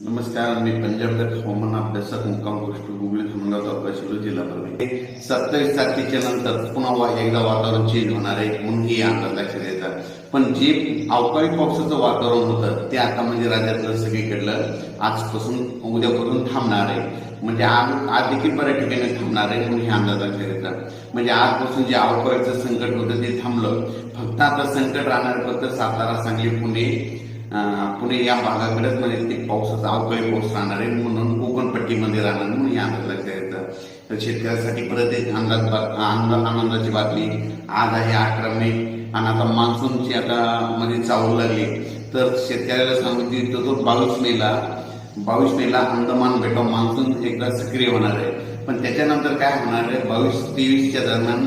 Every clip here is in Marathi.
नमस्कार मी पंजाबगड हवामान अभ्यासक मुक्काम गोष्ट गुगली खमगाव जिल्हा परभणी सत्तावीस तारखेच्या नंतर पुन्हा वा- एकदा वातावरण चेंज होणार आहे म्हणून हे अंदाज लक्षात येतात पण जे अवकाळी पावसाचं वातावरण होतं ते आता म्हणजे राज्यातलं सगळीकडलं आजपासून उद्यापासून थांबणार आहे. म्हणजे आज आज देखील बऱ्या ठिकाणी थांबणार आहे म्हणून हे अंदाज लक्षात येतात म्हणजे आजपासून जे अवकाळीचं संकट होतं ते थांबलं. फक्त आता संकट राहणार फक्त सातारा सांगली पुणे पुणे या भागाकडेच म्हणजे ते पावसाचा अवकाळी पाऊस राहणार आहे म्हणून कोकणपट्टीमध्ये राहणार म्हणून या अंदाज लक्षात येतं तर शेतकऱ्यासाठी परत एक अंदाज अंदाज आनंदाची बातमी आज आहे अठरा मे आणि आता मान्सूनची आता मध्ये चावू लागली तर शेतकऱ्याला सांगितली तर तो बावीस मेला बावीस मेला अंदमान बेटा मान्सून एकदा सक्रिय होणार आहे पण त्याच्यानंतर काय होणार आहे बावीस तेवीसच्या दरम्यान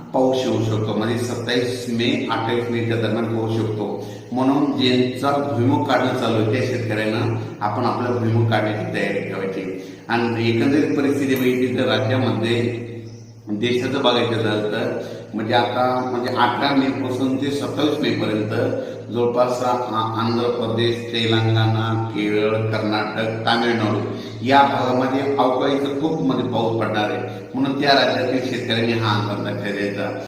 पाऊस येऊ शकतो. म्हणजे सत्तावीस मे अठ्ठावीस मेच्या दरम्यान पाऊस शकतो. म्हणून ज्यांचा भुईमुख काढणं चालू आहे त्या शेतकऱ्यांना आपण आपला भुईमुख काढण्याची तयारी ठेवायची. आणि एकंदरीत परिस्थिती बघितली तर राज्यामध्ये देशाचं बघायचं झालं तर म्हणजे आता म्हणजे अठरा मे पासून ते सत्तावीस मे पर्यंत जवळपास आंध्र प्रदेश तेलंगणा केरळ कर्नाटक तामिळनाडू या भागामध्ये अवकाळीचं खूप मध्ये पाऊस पडणार आहे. म्हणून त्या राज्यातील शेतकऱ्यांनी हा अंदाज लक्षात द्यायचा